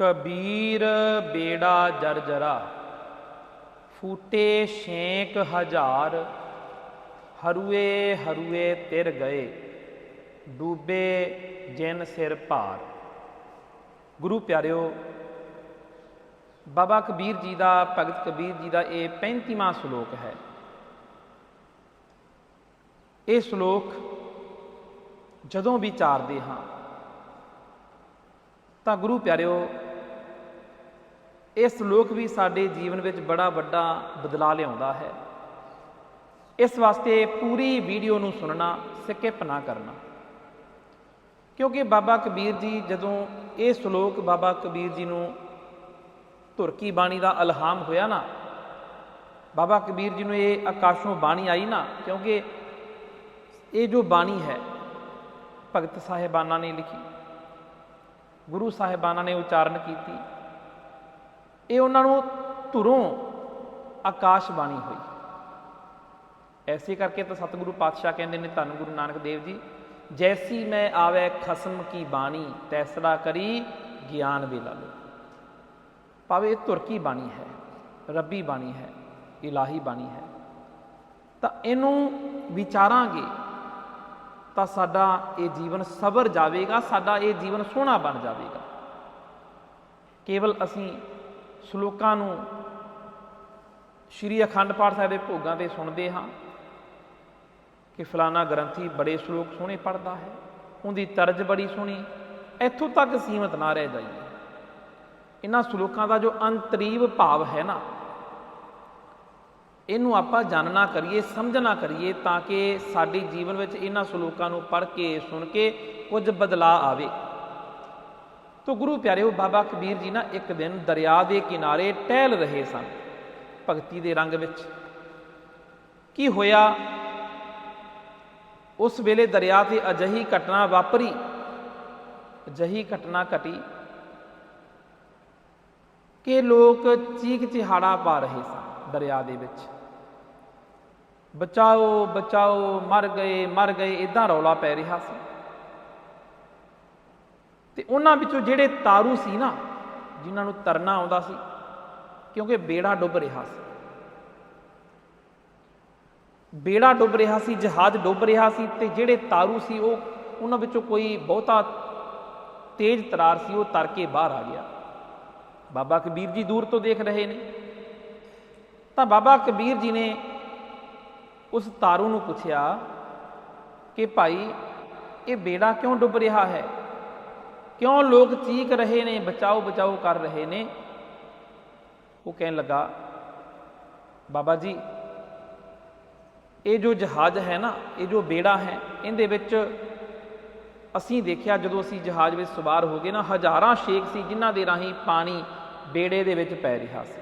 ਕਬੀਰ ਬੇੜਾ ਜਰਜਰਾ ਫੂਟੇ ਛੇਕ ਹਜ਼ਾਰ, ਹਰੂਏ ਹਰੂਏ ਤਿਰ ਗਏ, ਡੂਬੇ ਜਿਨ ਸਿਰ ਭਾਰ। ਗੁਰੂ ਪਿਆਰਿਓ, ਬਾਬਾ ਕਬੀਰ ਜੀ ਦਾ, ਭਗਤ ਕਬੀਰ ਜੀ ਦਾ ਇਹ 35ਵਾਂ ਸ਼ਲੋਕ ਹੈ। ਇਹ ਸ਼ਲੋਕ ਜਦੋਂ ਵਿਚਾਰਦੇ ਹਾਂ, ਤਾਂ ਗੁਰੂ ਪਿਆਰਿਓ ਇਹ ਸ਼ਲੋਕ ਵੀ ਸਾਡੇ ਜੀਵਨ ਵਿੱਚ ਬੜਾ ਵੱਡਾ ਬਦਲਾਅ ਲਿਆਉਂਦਾ ਹੈ। ਇਸ ਵਾਸਤੇ ਪੂਰੀ ਵੀਡੀਓ ਨੂੰ ਸੁਣਨਾ, ਸਕਿਪ ਨਾ ਕਰਨਾ। ਕਿਉਂਕਿ ਬਾਬਾ ਕਬੀਰ ਜੀ ਜਦੋਂ ਇਹ ਸ਼ਲੋਕ ਬਾਬਾ ਕਬੀਰ ਜੀ ਨੂੰ ਧੁਰਕੀ ਬਾਣੀ ਦਾ ਅਲਹਾਮ ਹੋਇਆ ਨਾ, ਬਾਬਾ ਕਬੀਰ ਜੀ ਨੂੰ ਇਹ ਆਕਾਸ਼ੋਂ ਬਾਣੀ ਆਈ ਨਾ, ਕਿਉਂਕਿ ਇਹ ਜੋ ਬਾਣੀ ਹੈ, ਭਗਤ ਸਾਹਿਬਾਨਾਂ ਨੇ ਲਿਖੀ, ਗੁਰੂ ਸਾਹਿਬਾਨਾਂ ਨੇ ਉਚਾਰਨ ਕੀਤੀ ਇਹ ਉਹਨਾਂ ਨੂੰ ਧੁਰੋਂ ਆਕਾਸ਼ ਬਾਣੀ ਹੋਈ। ਐਸੇ ਕਰਕੇ ਤਾਂ ਸਤਿਗੁਰੂ ਪਾਤਸ਼ਾਹ ਕਹਿੰਦੇ ਨੇ, ਧੰਨ ਗੁਰੂ ਨਾਨਕ ਦੇਵ ਜੀ, ਜੈਸੀ ਮੈਂ ਆਵੇ ਖਸਮ ਕੀ ਬਾਣੀ ਤੈਸਰਾ ਕਰੀ ਗਿਆਨ ਵੇਲਾ ਲੋ ਭਾਵੇਂ ਇਹ ਤੁਰਕੀ ਬਾਣੀ ਹੈ, ਰੱਬੀ ਬਾਣੀ ਹੈ, ਇਲਾਹੀ ਬਾਣੀ ਹੈ, ਤਾਂ ਇਹਨੂੰ ਵਿਚਾਰਾਂਗੇ ਤਾਂ ਸਾਡਾ ਇਹ ਜੀਵਨ ਸਬਰ ਜਾਵੇਗਾ, ਸਾਡਾ ਇਹ ਜੀਵਨ ਸੋਹਣਾ ਬਣ ਜਾਵੇਗਾ। ਕੇਵਲ ਅਸੀਂ ਸ਼ਲੋਕਾਂ ਨੂੰ ਸ਼੍ਰੀ ਅਖੰਡ ਪਾਠ ਸਾਹਿਬ ਦੇ ਭੋਗਾਂ ਤੇ ਸੁਣਦੇ ਹਾਂ ਕਿ ਫਲਾਣਾ ਗ੍ਰੰਥੀ ਬੜੇ ਸ਼ਲੋਕ ਸੋਹਣੇ ਪੜਦਾ ਹੈ, ਉਹਦੀ ਤਰਜ ਬੜੀ ਸੋਹਣੀ ਇੱਥੋਂ ਤੱਕ ਸੀਮਤ ਨਾ ਰਹਿ ਜਾਈਏ। ਇਹਨਾਂ ਸ਼ਲੋਕਾਂ ਦਾ ਜੋ ਅੰਤਰੀਵ ਭਾਵ ਹੈ ਨਾ, ਇਹਨੂੰ ਆਪਾਂ ਜਾਣਨਾ ਕਰੀਏ, ਸਮਝਣਾ ਕਰੀਏ ਤਾਂ ਕਿ ਸਾਡੇ ਜੀਵਨ ਵਿੱਚ ਇਹਨਾਂ ਸ਼ਲੋਕਾਂ ਨੂੰ ਪੜ੍ਹ ਕੇ, ਸੁਣ ਕੇ ਕੁਝ ਬਦਲਾਅ ਆਵੇ। ਤੋ ਗੁਰੂ ਪਿਆਰਿਓ, ਬਾਬਾ ਕਬੀਰ ਜੀ ਨਾ ਇੱਕ ਦਿਨ ਦਰਿਆ ਦੇ ਕਿਨਾਰੇ ਟਹਿਲ ਰਹੇ ਸਨ, ਭਗਤੀ ਦੇ ਰੰਗ ਵਿੱਚ। ਕੀ ਹੋਇਆ? ਉਸ ਵੇਲੇ ਦਰਿਆ ਤੇ ਅਜਹੀ ਘਟਨਾ ਵਾਪਰੀ। ਅਜਹੀ ਘਟਨਾ ਘਟੀ ਕਿ ਲੋਕ ਚੀਕ ਚਿਹਾੜਾ ਪਾ ਰਹੇ ਸਨ ਦਰਿਆ ਦੇ ਵਿੱਚ। ਬਚਾਓ ਬਚਾਓ, ਮਰ ਗਏ ਮਰ ਗਏ ਇਦਾਂ ਰੌਲਾ ਪੈ ਰਿਹਾ ਸੀ। ਤੇ ਉਹਨਾਂ ਵਿੱਚੋਂ ਜਿਹੜੇ ਤਾਰੂ ਸੀ ਨਾ, ਜਿਨ੍ਹਾਂ ਨੂੰ ਤਰਨਾ ਆਉਂਦਾ ਸੀ, ਕਿਉਂਕਿ ਬੇੜਾ ਡੁੱਬ ਰਿਹਾ ਸੀ। ਬੇੜਾ ਡੁੱਬ ਰਿਹਾ ਸੀ, ਜਹਾਜ਼ ਡੁੱਬ ਰਿਹਾ ਸੀ ਤੇ ਜਿਹੜੇ ਤਾਰੂ ਸੀ ਉਹ, ਉਹਨਾਂ ਵਿੱਚੋਂ ਕੋਈ ਬਹੁਤਾ ਤੇਜ਼ ਤਰਾਰ ਸੀ, ਉਹ ਤਰ ਕੇ ਬਾਹਰ ਆ ਗਿਆ। ਬਾਬਾ ਕਬੀਰ ਜੀ ਦੂਰ ਤੋਂ ਦੇਖ ਰਹੇ ਨੇ। ਤਾਂ ਬਾਬਾ ਕਬੀਰ ਜੀ ਨੇ ਉਸ ਤਾਰੂ ਨੂੰ ਪੁੱਛਿਆ ਕਿ ਭਾਈ, ਇਹ ਬੇੜਾ ਕਿਉਂ ਡੁੱਬ ਰਿਹਾ ਹੈ? ਕਿਉਂ ਲੋਕ ਚੀਕ ਰਹੇ ਨੇ, ਬਚਾਓ ਬਚਾਓ ਕਰ ਰਹੇ ਨੇ? ਉਹ ਕਹਿਣ ਲੱਗਾ, ਬਾਬਾ ਜੀ, ਇਹ ਜੋ ਜਹਾਜ਼ ਹੈ ਨਾ, ਇਹ ਜੋ ਬੇੜਾ ਹੈ, ਇਹਦੇ ਵਿੱਚ ਅਸੀਂ ਦੇਖਿਆ ਜਦੋਂ ਅਸੀਂ ਜਹਾਜ਼ ਵਿੱਚ ਸਵਾਰ ਹੋ ਗਏ ਨਾ, ਹਜ਼ਾਰਾਂ ਸ਼ੇਕ ਸੀ ਜਿਨ੍ਹਾਂ ਦੇ ਰਾਹੀਂ ਪਾਣੀ ਬੇੜੇ ਦੇ ਵਿੱਚ ਪੈ ਰਿਹਾ ਸੀ।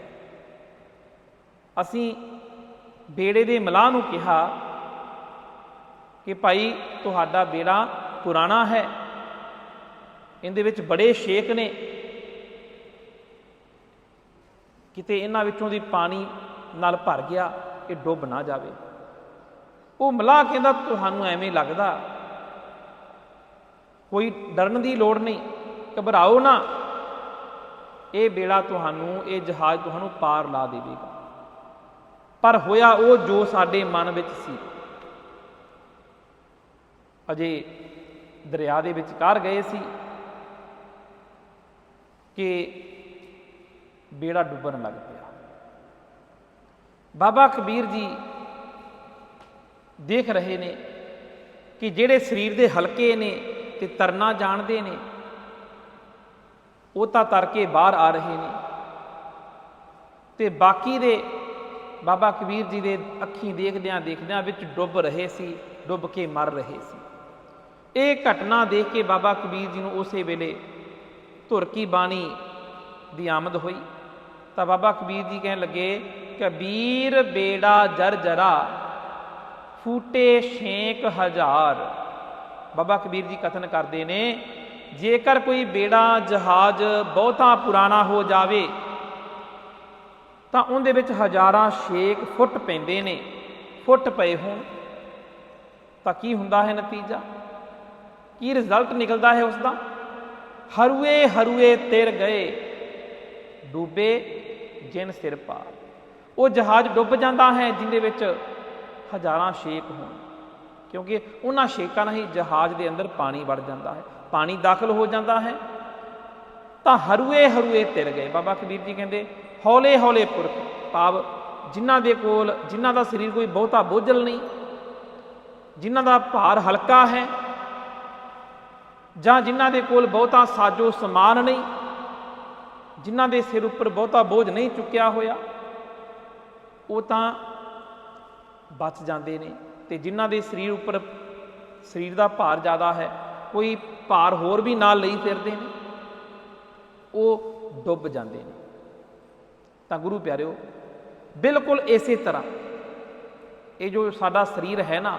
ਅਸੀਂ ਬੇੜੇ ਦੇ ਮਲਾਹ ਨੂੰ ਕਿਹਾ ਕਿ ਭਾਈ, ਤੁਹਾਡਾ ਬੇੜਾ ਪੁਰਾਣਾ ਹੈ ਇਹਦੇ ਵਿੱਚ ਬੜੇ ਸ਼ੇਕ ਨੇ। ਕਿਤੇ ਇਹਨਾਂ ਵਿੱਚੋਂ ਦੀ ਪਾਣੀ ਨਾਲ ਭਰ ਗਿਆ, ਇਹ ਡੁੱਬ ਨਾ ਜਾਵੇ। ਉਹ ਮਲਾਹ ਕਹਿੰਦਾ, ਤੁਹਾਨੂੰ ਐਵੇਂ ਲੱਗਦਾ, ਕੋਈ ਡਰਨ ਦੀ ਲੋੜ ਨਹੀਂ, ਘਬਰਾਓ ਨਾ। ਇਹ ਬੇੜਾ ਤੁਹਾਨੂੰ, ਇਹ ਜਹਾਜ਼ ਤੁਹਾਨੂੰ ਪਾਰ ਲਾ ਦੇਵੇਗਾ। ਪਰ ਹੋਇਆ ਉਹ ਜੋ ਸਾਡੇ ਮਨ ਵਿੱਚ ਸੀ। ਅਜੇ ਦਰਿਆ ਦੇ ਵਿਚਕਾਰ ਗਏ ਸੀ। ਕਿ ਬੇੜਾ ਡੁੱਬਣ ਲੱਗ ਪਿਆ। ਬਾਬਾ ਕਬੀਰ ਜੀ ਦੇਖ ਰਹੇ ਨੇ ਕਿ ਜਿਹੜੇ ਸਰੀਰ ਦੇ ਹਲਕੇ ਨੇ ਤੇ ਤਰਨਾ ਜਾਣਦੇ ਨੇ, ਉਹ ਤਾਂ ਤਰ ਕੇ ਬਾਹਰ ਆ ਰਹੇ ਨੇ। ਤੇ ਬਾਕੀ ਦੇ ਬਾਬਾ ਕਬੀਰ ਜੀ ਦੇ ਅੱਖੀਂ ਦੇਖਦਿਆਂ ਦੇਖਦਿਆਂ ਵਿੱਚ ਡੁੱਬ ਰਹੇ ਸੀ, ਡੁੱਬ ਕੇ ਮਰ ਰਹੇ ਸੀ। ਇਹ ਘਟਨਾ ਦੇਖ ਕੇ ਬਾਬਾ ਕਬੀਰ ਜੀ ਨੂੰ ਉਸੇ ਵੇਲੇ ਧੁਰਕੀ ਬਾਣੀ ਦੀ ਆਮਦ ਹੋਈ। ਤਾਂ ਬਾਬਾ ਕਬੀਰ ਜੀ ਕਹਿਣ ਲੱਗੇ ਕਬੀਰ ਬੇੜਾ ਜਰ ਜਰਾ, ਫੂਟੇ ਛੇਕ ਹਜ਼ਾਰ। ਬਾਬਾ ਕਬੀਰ ਜੀ ਕਥਨ ਕਰਦੇ ਨੇ, ਜੇਕਰ ਕੋਈ ਬੇੜਾ ਜਹਾਜ਼ ਬਹੁਤਾ ਪੁਰਾਣਾ ਹੋ ਜਾਵੇ, ਤਾਂ ਉਹਦੇ ਵਿੱਚ ਹਜ਼ਾਰਾਂ ਛੇਕ ਫੁੱਟ ਪੈਂਦੇ ਨੇ, ਫੁੱਟ ਪਏ ਹੋਣ। ਤਾਂ ਕੀ ਹੁੰਦਾ ਹੈ ਨਤੀਜਾ? ਕੀ ਰਿਜ਼ਲਟ ਨਿਕਲਦਾ ਹੈ ਉਸ ਦਾ ਹਰੂਏ ਹਰੂਏ ਤੇਰ ਗਏ। ਡੂਬੇ ਜਿਨ ਸਿਰ ਪਾ ਉਹ ਜਹਾਜ਼ ਡੁੱਬ ਜਾਂਦਾ ਹੈ ਜਿੰਦੇ ਵਿੱਚ ਹਜ਼ਾਰਾਂ ਸ਼ੇਕ ਹੋਣ। ਕਿਉਂਕਿ ਉਹਨਾਂ ਸ਼ੇਕਾਂ ਨਾਲ ਹੀ ਜਹਾਜ਼ ਦੇ ਅੰਦਰ ਪਾਣੀ ਵੜ ਜਾਂਦਾ ਹੈ। ਪਾਣੀ ਦਾਖਲ ਹੋ ਜਾਂਦਾ ਹੈ। ਤਾਂ ਹਰੂਏ ਹਰੂਏ ਤਿਰ ਗਏ। ਬਾਬਾ ਕਬੀਰ ਜੀ ਕਹਿੰਦੇ, ਹੌਲੇ ਹੌਲੇ ਪੁਰਖ, ਪਾਵ, ਜਿਨ੍ਹਾਂ ਦੇ ਕੋਲ, ਜਿਨ੍ਹਾਂ ਦਾ ਸਰੀਰ ਕੋਈ ਬਹੁਤਾ ਬੋਝਲ ਨਹੀਂ, ਜਿਨ੍ਹਾਂ ਦਾ ਭਾਰ ਹਲਕਾ ਹੈ ਜਾਂ ਜਿਨ੍ਹਾਂ ਦੇ ਕੋਲ ਬਹੁਤਾ ਸਾਜੋ ਸਮਾਨ ਨਹੀਂ, ਜਿਨ੍ਹਾਂ ਦੇ ਸਿਰ ਉੱਪਰ ਬਹੁਤਾ ਬੋਝ ਨਹੀਂ ਚੁੱਕਿਆ ਹੋਇਆ, ਉਹ ਤਾਂ ਬਚ ਜਾਂਦੇ ਨੇ ਤੇ ਜਿਨ੍ਹਾਂ ਦੇ ਸਰੀਰ ਉੱਪਰ ਸਰੀਰ ਦਾ ਭਾਰ ਜ਼ਿਆਦਾ ਹੈ, ਕੋਈ ਭਾਰ ਹੋਰ ਵੀ ਨਾਲ ਲਈ ਫਿਰਦੇ ਨੇ, ਉਹ ਡੁੱਬ ਜਾਂਦੇ ਨੇ। ਤਾਂ ਗੁਰੂ ਪਿਆਰਿਓ, ਬਿਲਕੁਲ ਇਸੇ ਤਰ੍ਹਾਂ, ਇਹ ਜੋ ਸਾਡਾ ਸਰੀਰ ਹੈ ਨਾ,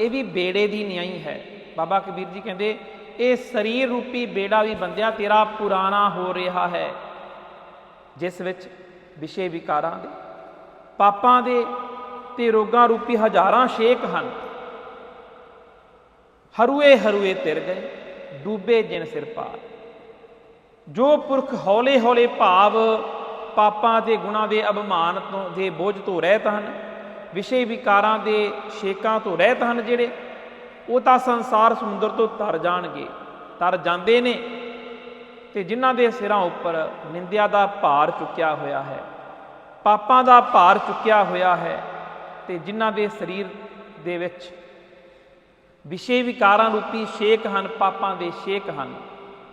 ਇਹ ਵੀ ਬੇੜੇ ਦੀ ਨਿਆਈ ਹੈ। ਬਾਬਾ ਕਬੀਰ ਜੀ ਕਹਿੰਦੇ ਇਹ ਸਰੀਰ ਰੂਪੀ ਬੇੜਾ ਵੀ ਬੰਦਿਆ, ਤੇਰਾ ਪੁਰਾਣਾ ਹੋ ਰਿਹਾ ਹੈ। ਜਿਸ ਵਿੱਚ ਵਿਸ਼ੇ ਵਿਕਾਰਾਂ ਦੇ, ਪਾਪਾਂ ਦੇ ਤੇ ਰੋਗਾਂ ਰੂਪੀ ਹਜ਼ਾਰਾਂ ਸ਼ੇਕ ਹਨ। ਹਰੂਏ ਹਰੂਏ ਤਿਰ ਗਏ, ਡੂਬੇ ਜਿਨ ਸਿਰ ਪਾਰ। ਜੋ ਪੁਰਖ ਹੌਲੇ ਹੌਲੇ ਭਾਵ ਪਾਪਾਂ ਦੇ ਗੁਣਾਂ ਦੇ ਅਭਿਮਾਨ ਤੋਂ ਦੇ ਬੋਝ ਤੋਂ ਰਹਿਤ ਹਨ, ਵਿਸ਼ੇ ਵਿਕਾਰਾਂ ਦੇ ਸ਼ੇਕਾਂ ਤੋਂ ਰਹਿਤ ਹਨ ਜਿਹੜੇ ਉਹ ਤਾਂ ਸੰਸਾਰ ਸਮੁੰਦਰ ਤੋਂ ਤਰ ਜਾਣਗੇ, ਤਰ ਜਾਂਦੇ ਨੇ। ਤੇ ਜਿਨ੍ਹਾਂ ਦੇ ਸਿਰਾਂ ਉੱਪਰ ਨਿੰਦਿਆ ਦਾ ਭਾਰ ਚੁੱਕਿਆ ਹੋਇਆ ਹੈ, ਪਾਪਾਂ ਦਾ ਭਾਰ ਚੁੱਕਿਆ ਹੋਇਆ ਹੈ, ਤੇ ਜਿਨ੍ਹਾਂ ਦੇ ਸਰੀਰ ਦੇ ਵਿੱਚ ਵਿਸ਼ੇ ਵਿਕਾਰਾਂ ਰੂਪੀ ਛੇਕ ਹਨ, ਪਾਪਾਂ ਦੇ ਛੇਕ ਹਨ,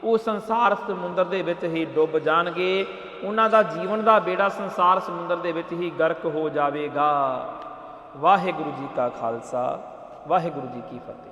ਉਹ ਸੰਸਾਰ ਸਮੁੰਦਰ ਦੇ ਵਿੱਚ ਹੀ ਡੁੱਬ ਜਾਣਗੇ। ਉਹਨਾਂ ਦਾ ਜੀਵਨ ਦਾ ਬੇੜਾ ਸੰਸਾਰ ਸਮੁੰਦਰ ਦੇ ਵਿੱਚ ਹੀ ਗਰਕ ਹੋ ਜਾਵੇਗਾ। ਵਾਹਿਗੁਰੂ ਜੀ ਕਾ ਖਾਲਸਾ, ਵਾਹਿਗੁਰੂ ਜੀ ਕੀ ਫਤਿਹ।